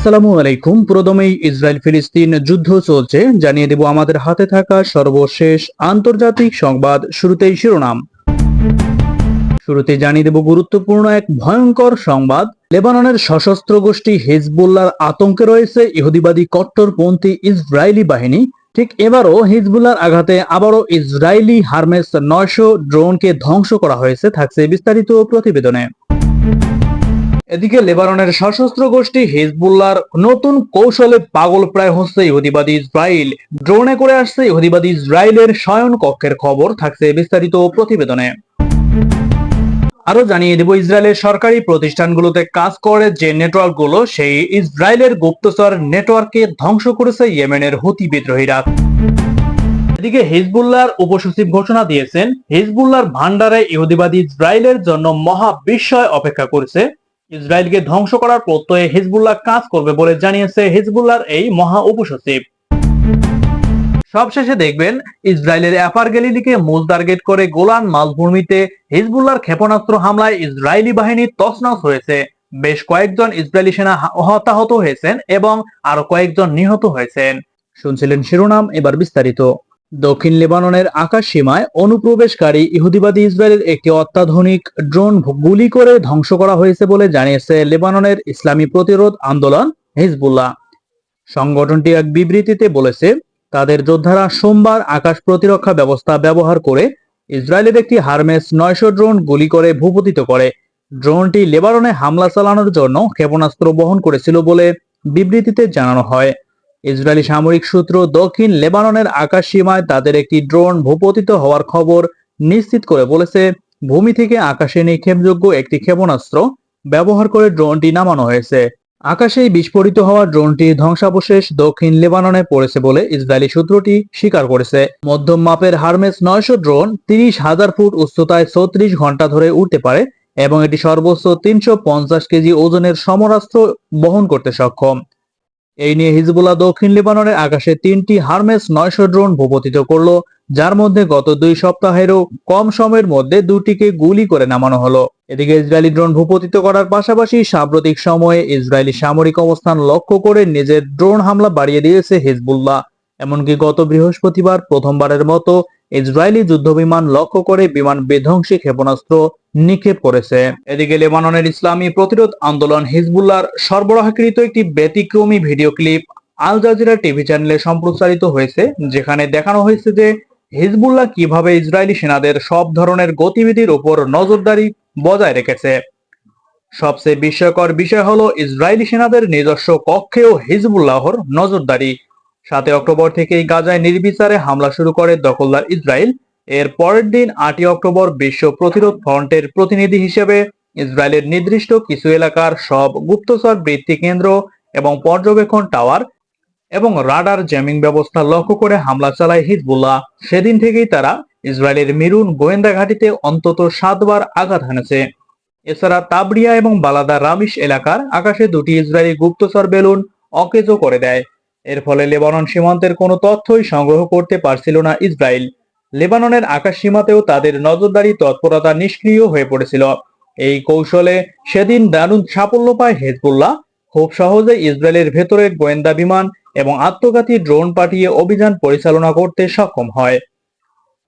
আসসালামু আলাইকুম। প্রথমেই ইসরায়েল ফিলিস্তিন যুদ্ধ চলছে। জানিয়ে দেব আমাদের হাতে থাকা সর্বশেষ আন্তর্জাতিক সংবাদ শুরুতেই শিরোনাম। শুরুতে জানিয়ে দেব গুরুত্বপূর্ণ এক ভয়ঙ্কর সংবাদ। লেবাননের সশস্ত্র গোষ্ঠী হিজবুল্লাহর আতঙ্কে রয়েছে ইহুদিবাদী কট্টরপন্থী ইসরায়েলি বাহিনী। ঠিক এবারও হিজবুল্লাহর আঘাতে আবারও ইসরায়েলি হারমেস নয়শো ড্রোনকে ধ্বংস করা হয়েছে, থাকছে বিস্তারিত প্রতিবেদনে। এদিকে লেবাননের সশস্ত্র গোষ্ঠী হিজবুল্লাহর নতুন কৌশলে পাগল প্রায় হচ্ছে ইহুদিবাদী ইসরায়েল ড্রোনে করে আসছে ইহুদিবাদী ইসরায়েলের শয়ন কক্ষের খবর, থাকছে বিস্তারিত প্রতিবেদনে। আরও জানিয়ে দেব ইসরায়েলের সরকারি প্রতিষ্ঠানগুলোতে কাজ করে যে নেটওয়ার্কগুলো, সেই ইসরায়েলের গুপ্তচর নেটওয়ার্ককে ধ্বংস করেছে ইয়েমেনের হুতি বিদ্রোহীরা। এদিকে হিজবুল্লাহর উপসচিব ঘোষণা দিয়েছেন, হিজবুল্লাহর ভান্ডারে ইহুদিবাদী ইসরায়েলের জন্য মহা বিস্ময় অপেক্ষা করছে। ইসরায়েলকে ধ্বংস করার প্রত্যয়ে হিজবুল্লাহ কাজ করবে বলে জানিয়েছে হিজবুল্লাহর এই মহা উপসচিব। সবশেষে দেখবেন, ইসরায়েলের অ্যাপার গ্যালিলিকে মূল টার্গেট করে গোলান মালভূমিতে হিজবুল্লাহর ক্ষেপণাস্ত্র হামলায় ইসরায়েলি বাহিনী তছনছ হয়েছে। বেশ কয়েকজন ইসরায়েলি সেনা হতাহত হয়েছেন এবং আরও কয়েকজন নিহত হয়েছেন। শুনছিলেন শিরোনাম, এবার বিস্তারিত। দক্ষিণ লেবাননের আকাশ সীমায় অনুপ্রবেশকারী ইহুদিবাদী ইসরায়েলের একটি অত্যাধুনিক ড্রোন গুলি করে ধ্বংস করা হয়েছে বলে জানিয়েছে লেবাননের ইসলামী প্রতিরোধ আন্দোলন হিজবুল্লাহ। সংগঠনটি এক বিবৃতিতে বলেছে, তাদের যোদ্ধারা সোমবার আকাশ প্রতিরক্ষা ব্যবস্থা ব্যবহার করে ইসরায়েলের একটি হারমেস নয়শো ড্রোন গুলি করে ভূপতিত করে। ড্রোনটি লেবাননে হামলা চালানোর জন্য ক্ষেপণাস্ত্র বহন করেছিল বলে বিবৃতিতে জানানো হয়। ইসরায়েলি সামরিক সূত্র দক্ষিণ লেবাননের আকাশ সীমায় তাদের একটি ড্রোন ভূপতিত হওয়ার খবর নিশ্চিত করে বলেছে। ভূমি থেকে আকাশে নিক্ষেপযোগ্য একটি ক্ষেপণাস্ত্র ব্যবহার করে ড্রোনটি নামানো হয়েছে। আকাশেই বিস্ফোরিত হওয়া ড্রোনটির ধ্বংসাবশেষ দক্ষিণ লেবাননে পড়েছে বলে ইসরায়েলি সূত্রটি স্বীকার করেছে। মধ্যম মাপের হারমেস নয়শো ড্রোন তিরিশ হাজার ফুট উচ্চতায় ছত্রিশ ঘণ্টা ধরে উঠতে পারে এবং এটি সর্বোচ্চ তিনশো পঞ্চাশ কেজি ওজনের সমরাস্ত্র বহন করতে সক্ষম। এই নিয়ে হিজবুল্লাহ দক্ষিণ লেবাননের আকাশে তিনটি হারমেস নয়শো ড্রোন ভূপতিত করল, যার মধ্যে গত দুই সপ্তাহেরও কম সময়ের মধ্যে দুটিকে গুলি করে নামানো হলো। এদিকে ইসরায়েলি ড্রোন ভূপতিত করার পাশাপাশি সাম্প্রতিক সময়ে ইসরায়েলি সামরিক অবস্থান লক্ষ্য করে নিজের ড্রোন হামলা বাড়িয়ে দিয়েছে হিজবুল্লাহ। এমনকি গত বৃহস্পতিবার প্রথমবারের মতো ইসরায়েলি যুদ্ধবিমান লক্ষ্য করে বিমান বিধ্বংসী ক্ষেপণাস্ত্র নিক্ষেপ করেছে। এদিকে লেবাননের ইসলামী প্রতিরোধ আন্দোলন হিজবুল্লাহর সরবরাহকৃত একটি ব্যতিক্রমী video clip Al Jazeera TV চ্যানেলে সম্প্রচারিত হয়েছে, যেখানে দেখানো হয়েছে যে হিজবুল্লাহ কীভাবে ইসরায়েলি সেনাদের সব ধরনের গতিবিধির উপর নজরদারি বজায় রেখেছে। সবচেয়ে বিস্ময়কর বিষয় হলো ইসরায়েলি সেনাদের নিজস্ব কক্ষেও হিজবুল্লাহর নজরদারি। সাতই অক্টোবর থেকেই গাজায় নির্বিচারে হামলা শুরু করে দখলদার ইসরায়েল। এর পরের দিন আটই অক্টোবর বিশ্ব প্রতিরোধ ফ্রন্টের প্রতিনিধি হিসেবে ইসরায়েলের নির্দিষ্ট কিছু এলাকার সব গুপ্তচর বৃত্তি কেন্দ্র এবং পর্যবেক্ষণ টাওয়ার এবং রাডার জ্যামিং ব্যবস্থা লক্ষ্য করে হামলা চালায় হিজবুল্লাহ। সেদিন থেকেই তারা ইসরায়েলের মিরুন গোয়েন্দা ঘাঁটিতে অন্তত সাতবার আঘাত হানেছে। এছাড়া তাবরিয়া এবং বালাদা রামিশ এলাকার আকাশে দুটি ইসরায়েলি গুপ্তচর বেলুন অকেজো করে দেয়। এর ফলে লেবানন সীমান্তের কোনো তথ্যই সংগ্রহ করতে পারছিল না ইসরায়েল। লেবাননের আকাশ সীমাতেও তাদের নজরদারি তৎপরতা নিষ্ক্রিয় হয়ে পড়েছিল। এই কৌশলে সেদিন দারুণ সাফল্য পায় হেজবুল্লাহ। খুব সহজে ইসরায়েলের ভেতরে গোয়েন্দা বিমান এবং আত্মঘাতী ড্রোন পাঠিয়ে অভিযান পরিচালনা করতে সক্ষম হয়।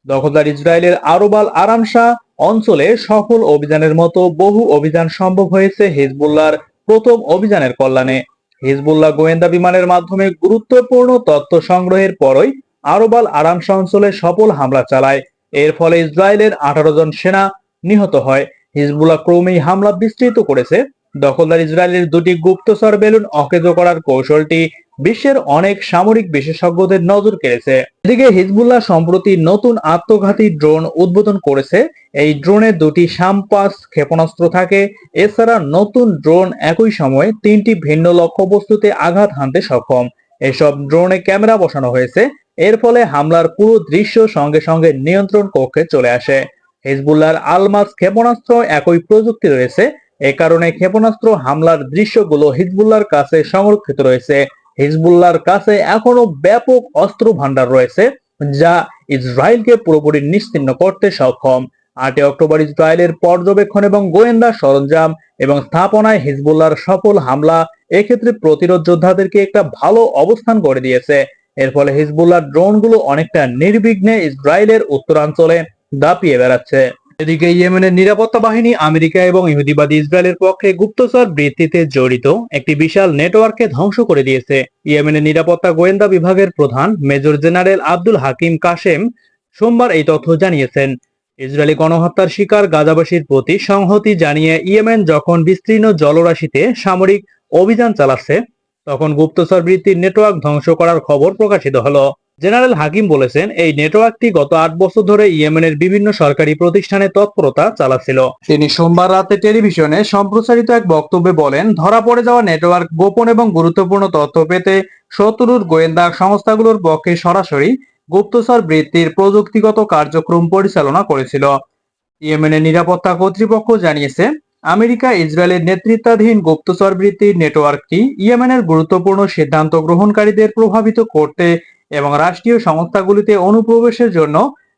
দখলদার ইসরায়েলের আরবাল আরামশা অঞ্চলে সফল অভিযানের মতো বহু অভিযান সম্ভব হয়েছে হিজবুল্লাহর প্রথম অভিযানের কল্যাণে। হিজবুল্লাহ গোয়েন্দা বিমানের মাধ্যমে গুরুত্বপূর্ণ তথ্য সংগ্রহের পরই আরবাল আরামসা অঞ্চলে সফল হামলা চালায়। এর ফলে ইসরায়েলের আঠারো জন সেনা নিহত হয়। হিজবুল্লাহ ক্রমেই হামলা বিস্তৃত করেছে। দখলদার ইসরায়েলের দুটি গুপ্তচর বেলুন অকেজো করার কৌশলটি বিশ্বের অনেক সামরিক বিশেষজ্ঞদের নজর কেড়েছে। এদিকে হিজবুল্লাহ সম্প্রতি নতুন আত্মঘাতী ড্রোন উদ্বোধন করেছে। এই ড্রোনে দুটি সাম্পাস ক্ষেপণাস্ত্র থাকে। এছাড়া নতুন ড্রোন একই সময়ে তিনটি ভিন্ন লক্ষ্যবস্তুতে আঘাত হানতে সক্ষম। এসব ড্রোনে ক্যামেরা বসানো হয়েছে। এর ফলে হামলার পুরো দৃশ্য সঙ্গে সঙ্গে নিয়ন্ত্রণ কক্ষে চলে আসে। হিজবুল্লাহর আলমাস ক্ষেপণাস্ত্র একই প্রযুক্তি রয়েছে। এ কারণে ক্ষেপণাস্ত্র হামলার দৃশ্যগুলো হিজবুল্লাহর কাছে সংরক্ষিত রয়েছে। হিজবুল্লাহর কাছে এখনও ব্যাপক অস্ত্র ভান্ডার রয়েছে, যা ইসরায়েলকে পুরোপুরি নিশ্চিন্ন করতে সক্ষম। আটই অক্টোবর ইসরায়েলের পর্যবেক্ষণ এবং গোয়েন্দা সরঞ্জাম এবং স্থাপনায় হিজবুল্লাহর সফল হামলা এক্ষেত্রে প্রতিরোধ যোদ্ধাদেরকে একটা ভালো অবস্থান করে দিয়েছে। এর ফলে হিজবুল্লাহ ড্রোনগুলো অনেকটা নির্বিঘ্নে ইসরায়েলের উত্তরাঞ্চলে দাপিয়ে বেড়াচ্ছে। এদিকে ইয়েমেনের নিরাপত্তা বাহিনী আমেরিকা এবং ইহুদিবাদী ইসরায়েলের পক্ষে গুপ্তচর বৃত্তিতে জড়িত একটি বিশাল নেটওয়ার্ককে ধ্বংস করে দিয়েছে। ইয়েমেনের নিরাপত্তা গোয়েন্দা বিভাগের প্রধান major general Abdul Hakim Kassem সোমবার এই তথ্য জানিয়েছেন। ইসরায়েলি গণহত্যার শিকার গাজাবাসীর প্রতি সংহতি জানিয়ে ইয়েমেন যখন বিস্তীর্ণ জলরাশিতে সামরিক অভিযান চালাচ্ছে, তখন গুপ্তচর বৃত্তির নেটওয়ার্ক ধ্বংস করার খবর প্রকাশিত হলো। জেনারেল হাকিম বলেছেন, এই নেটওয়ার্কটি গত আট বছর ধরে ইয়েমেনের বিভিন্ন সরকারি প্রতিষ্ঠানে তৎপরতা চালাচ্ছিল। তিনি সোমবার রাতে টেলিভিশনে সম্প্রচারিত এক বক্তব্যে বলেন, ধরা পড়ে যাওয়া নেটওয়ার্ক গোপন এবং গুরুত্বপূর্ণ তথ্য পেতে শত্রুর গোয়েন্দা সংস্থাগুলোর পক্ষে সরাসরি গুপ্তচর বৃত্তির প্রযুক্তিগত কার্যক্রম পরিচালনা করেছিল। ইয়েমেনের নিরাপত্তা কর্তৃপক্ষ জানিয়েছে, আমেরিকা ইসরায়েলের নেতৃত্বাধীন গুপ্তচর বৃত্তির নেটওয়ার্কটি ইয়েমেনের গুরুত্বপূর্ণ সিদ্ধান্ত গ্রহণকারীদের প্রভাবিত করতে এবং রাষ্ট্রীয় সংস্থাগুলিতে অনুপ্রবেশের জন্য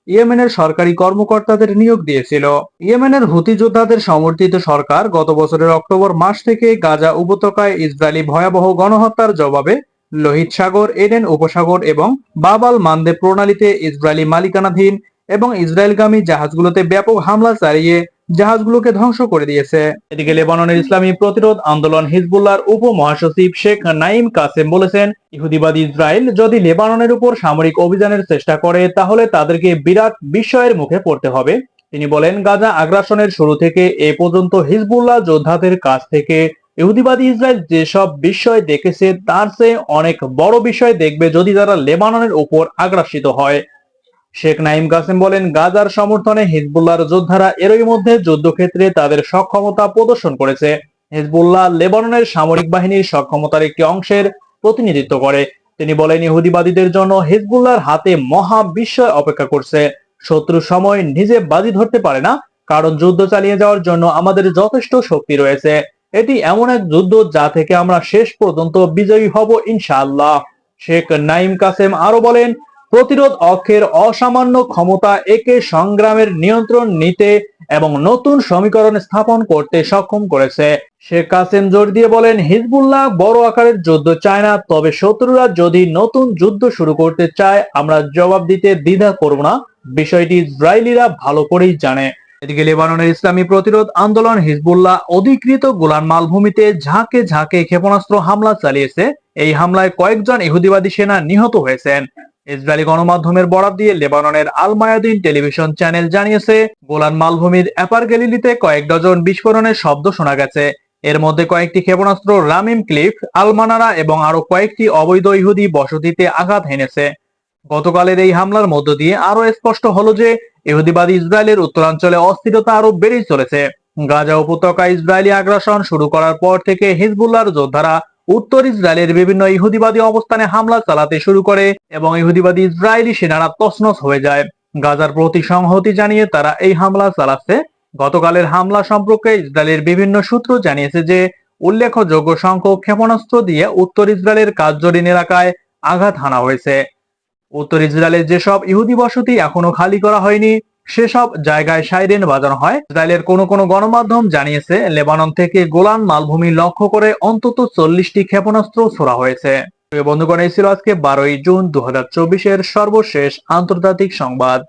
ইয়েমেনের সরকারি কর্মকর্তাদের নিয়োগ দিয়েছিল। ইয়েমেনের হুতি যোদ্ধাদের সমর্থিত সরকার গত বছরের অক্টোবর মাস থেকে গাজা উপত্যকায় ইসরায়েলি ভয়াবহ গণহত্যার জবাবে লোহিত সাগর, এডেন উপসাগর এবং বাবাল মান্দে প্রণালীতে ইসরায়েলি মালিকানাধীন এবং ইসরায়েলগামী জাহাজগুলোতে ব্যাপক হামলা চালিয়ে জাহাজগুলোকে ধ্বংস করে দিয়েছে। এদিকে লেবাননের ইসলামী প্রতিরোধ আন্দোলন হিজবুল্লাহর উপ মহাসচিব শেখ নাইম কাসেম বলেছেন, ইহুদিবাদী ইসরায়েল যদি লেবাননের উপর সামরিক অভিযানের চেষ্টা করে, তাহলে তাদেরকে বিরাট বিস্ময়ের মুখে পড়তে হবে। তিনি বলেন, গাজা আগ্রাসনের শুরু থেকে এ পর্যন্ত হিজবুল্লাহ যোদ্ধাদের কাছ থেকে ইহুদিবাদী ইসরায়েল যেসব বিষয় দেখেছে, তার চেয়ে অনেক বড় বিষয় দেখবে যদি তারা লেবাননের উপর আগ্রাসিত হয়। শেখ নাইম কাসেম বলেন, গাজার সমর্থনে হিজবুল্লাহর যোদ্ধারা এরই মধ্যে যুদ্ধক্ষেত্রে তাদের সক্ষমতা প্রদর্শন করেছে। হিজবুল্লাহ লেবাননের সামরিক বাহিনীর সক্ষমতার একটি অংশের প্রতিনিধিত্ব করে। তিনি বলেন, ইহুদিবাদীদের জন্য হিজবুল্লাহর হাতে মহা বিস্ময় অপেক্ষা করছে। শত্রু সময় নিজে বাজি ধরতে পারে না, কারণ যুদ্ধ চালিয়ে যাওয়ার জন্য আমাদের যথেষ্ট শক্তি রয়েছে। এটি এমন এক যুদ্ধ যা থেকে আমরা শেষ পর্যন্ত বিজয়ী হব ইনশাআল্লাহ। শেখ নাইম কাসেম আরও বলেন প্রতিরোধ অক্ষের অসামান্য ক্ষমতা একে সংগ্রামের নিয়ন্ত্রণ নিতে এবং নতুন সমীকরণ স্থাপন করতে সক্ষম করেছে। শেখ কাসেম জোর দিয়ে বলেন, হিজবুল্লাহ বড় আকারের যুদ্ধ চায় না, তবে শত্রুরা যদি নতুন যুদ্ধ শুরু করতে চায়, আমরা জবাব দিতে দ্বিধা করব না। বিষয়টি ইসরায়েলিরা ভালো করেই জানে। এদিকে লেবাননের ইসলামী প্রতিরোধ আন্দোলন হিজবুল্লাহ অধিকৃত গোলান মালভূমিতে ঝাঁকে ঝাঁকে ক্ষেপণাস্ত্র হামলা চালিয়েছে। এই হামলায় কয়েকজন ইহুদিবাদী সেনা নিহত হয়েছেন। ইসরায়েলি গণমাধ্যমের বরাত দিয়ে লেবাননের আল মায়াদিন টেলিভিশন চ্যানেল জানিয়েছে, গোলান মালভূমির অ্যাপার গ্যালিলিতে কয়েক ডজন বিস্ফোরণের শব্দ শোনা গেছে। এর মধ্যে কয়েকটি ক্ষেপণাস্ত্র, রামিম ক্লিফ, আলমানারা এবং আরও কয়েকটি অবৈধ ইহুদি বসতিতে আঘাত হেনেছে। গতকালের এই হামলার মধ্য দিয়ে আরও স্পষ্ট হলো যে, ইহুদিবাদী ইসরায়েলের উত্তরাঞ্চলে অস্থিরতা আরও বেড়েই চলেছে। গাজা উপত্যকা ইসরায়েলি আগ্রাসন শুরু করার পর থেকে হিজবুল্লাহর যোদ্ধারা উত্তর ইসরায়েলের বিভিন্ন ইহুদিবাদী অবস্থানে হামলা চালাতে শুরু করে এবং ইহুদিবাদী ইসরায়েলি সেনারা তছনছ হয়ে যায়। গাজার প্রতি সংহতি জানিয়ে তারা এই হামলা চালাচ্ছে। গতকালের হামলা সম্পর্কে ইসরায়েলের বিভিন্ন সূত্র জানিয়েছে যে, উল্লেখযোগ্য সংখ্যক ক্ষেপণাস্ত্র দিয়ে উত্তর ইসরায়েলের কার্যরিন এলাকায় আঘাত হানা হয়েছে। উত্তর ইসরায়েলের যেসব ইহুদি বসতি এখনও খালি করা হয়নি সেসব জায়গায় সাইরেন বাজানো হয়। ইসরায়েলের কোনো কোনো গণমাধ্যম জানিয়েছে, লেবানন থেকে গোলান মালভূমি লক্ষ্য করে অন্তত চল্লিশটি ক্ষেপণাস্ত্র ছোড়া হয়েছে। বন্ধুগণ, এই ছিল আজকে বারোই জুন দু হাজার সর্বশেষ আন্তর্জাতিক সংবাদ।